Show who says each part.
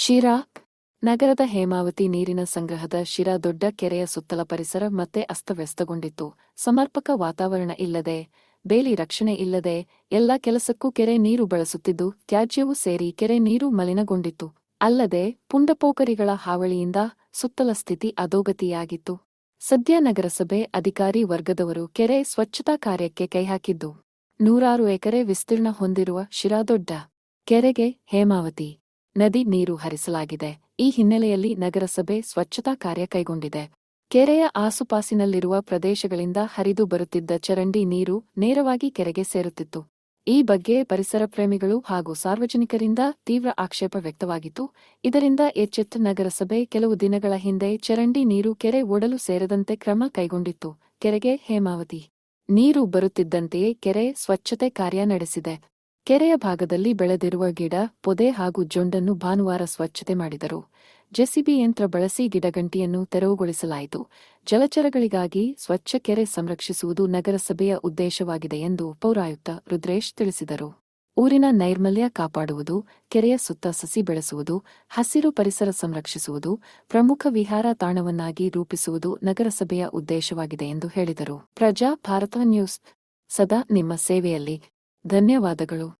Speaker 1: ಶಿರಾ, ನಗರದ ಹೇಮಾವತಿ ನೀರಿನ ಸಂಗ್ರಹದ ಶಿರಾ ದೊಡ್ಡ ಕೆರೆಯ ಸುತ್ತಲ ಪರಿಸರ ಮತ್ತೆ ಅಸ್ತವ್ಯಸ್ತಗೊಂಡಿತ್ತು. ಸಮರ್ಪಕ ವಾತಾವರಣ ಇಲ್ಲದೆ, ಬೇಲಿ ರಕ್ಷಣೆ ಇಲ್ಲದೆ ಎಲ್ಲ ಕೆಲಸಕ್ಕೂ ಕೆರೆ ನೀರು ಬಳಸುತ್ತಿದ್ದು, ತ್ಯಾಜ್ಯವೂ ಸೇರಿ ಕೆರೆ ನೀರು ಮಲಿನಗೊಂಡಿತ್ತು. ಅಲ್ಲದೆ, ಪುಂಡಪೋಕರಿಗಳ ಹಾವಳಿಯಿಂದ ಸುತ್ತಲ ಸ್ಥಿತಿ ಅಧೋಗತಿಯಾಗಿತ್ತು. ಸದ್ಯ ನಗರಸಭೆ ಅಧಿಕಾರಿ ವರ್ಗದವರು ಕೆರೆ ಸ್ವಚ್ಛತಾ ಕಾರ್ಯಕ್ಕೆ ಕೈಹಾಕಿದ್ದು ನೂರಾರು ಎಕರೆ ವಿಸ್ತೀರ್ಣ ಹೊಂದಿರುವ ಶಿರಾದೊಡ್ಡ ಕೆರೆಗೆ ಹೇಮಾವತಿ ನದಿ ನೀರು ಹರಿಸಲಾಗಿದೆ. ಈ ಹಿನ್ನೆಲೆಯಲ್ಲಿ ನಗರಸಭೆ ಸ್ವಚ್ಛತಾ ಕಾರ್ಯ ಕೈಗೊಂಡಿದೆ. ಕೆರೆಯ ಆಸುಪಾಸಿನಲ್ಲಿರುವ ಪ್ರದೇಶಗಳಿಂದ ಹರಿದು ಬರುತ್ತಿದ್ದ ಚರಂಡಿ ನೀರು ನೇರವಾಗಿ ಕೆರೆಗೆ ಸೇರುತ್ತಿತ್ತು. ಈ ಬಗ್ಗೆ ಪರಿಸರ ಪ್ರೇಮಿಗಳು ಹಾಗೂ ಸಾರ್ವಜನಿಕರಿಂದ ತೀವ್ರ ಆಕ್ಷೇಪ ವ್ಯಕ್ತವಾಗಿತ್ತು. ಇದರಿಂದ ಎಚ್ಚೆತ್ತ ನಗರಸಭೆ ಕೆಲವು ದಿನಗಳ ಹಿಂದೆ ಚರಂಡಿ ನೀರು ಕೆರೆ ಒಡಲು ಸೇರದಂತೆ ಕ್ರಮ ಕೈಗೊಂಡಿತ್ತು. ಕೆರೆಗೆ ಹೇಮಾವತಿ ನೀರು ಬರುತ್ತಿದ್ದಂತೆಯೇ ಕೆರೆ ಸ್ವಚ್ಛತೆ ಕಾರ್ಯ ನಡೆಸಿದೆ. ಕೆರೆಯ ಭಾಗದಲ್ಲಿ ಬೆಳೆದಿರುವ ಗಿಡ, ಪೊದೆ ಹಾಗೂ ಜೊಂಡನ್ನು ಭಾನುವಾರ ಸ್ವಚ್ಛತೆ ಮಾಡಿದರು. ಜೆಸಿಬಿ ಯಂತ್ರ ಬಳಸಿ ಗಿಡಗಂಟಿಯನ್ನು ತೆರವುಗೊಳಿಸಲಾಯಿತು. ಜಲಚರಗಳಿಗಾಗಿ ಸ್ವಚ್ಛ ಕೆರೆ ಸಂರಕ್ಷಿಸುವುದು ನಗರಸಭೆಯ ಉದ್ದೇಶವಾಗಿದೆ ಎಂದು ಪೌರಾಯುಕ್ತ ರುದ್ರೇಶ್ ತಿಳಿಸಿದರು. ಊರಿನ ನೈರ್ಮಲ್ಯ ಕಾಪಾಡುವುದು, ಕೆರೆಯ ಸುತ್ತ ಸಸಿ ಬೆಳೆಸುವುದು, ಹಸಿರು ಪರಿಸರ ಸಂರಕ್ಷಿಸುವುದು, ಪ್ರಮುಖ ವಿಹಾರ ತಾಣವನ್ನಾಗಿ ರೂಪಿಸುವುದು ನಗರಸಭೆಯ ಉದ್ದೇಶವಾಗಿದೆ ಎಂದು ಹೇಳಿದರು. ಪ್ರಜಾ ಭಾರತ ನ್ಯೂಸ್. ಸದಾ ನಿಮ್ಮ ಸೇವೆಯಲ್ಲಿ. ಧನ್ಯವಾದಗಳು.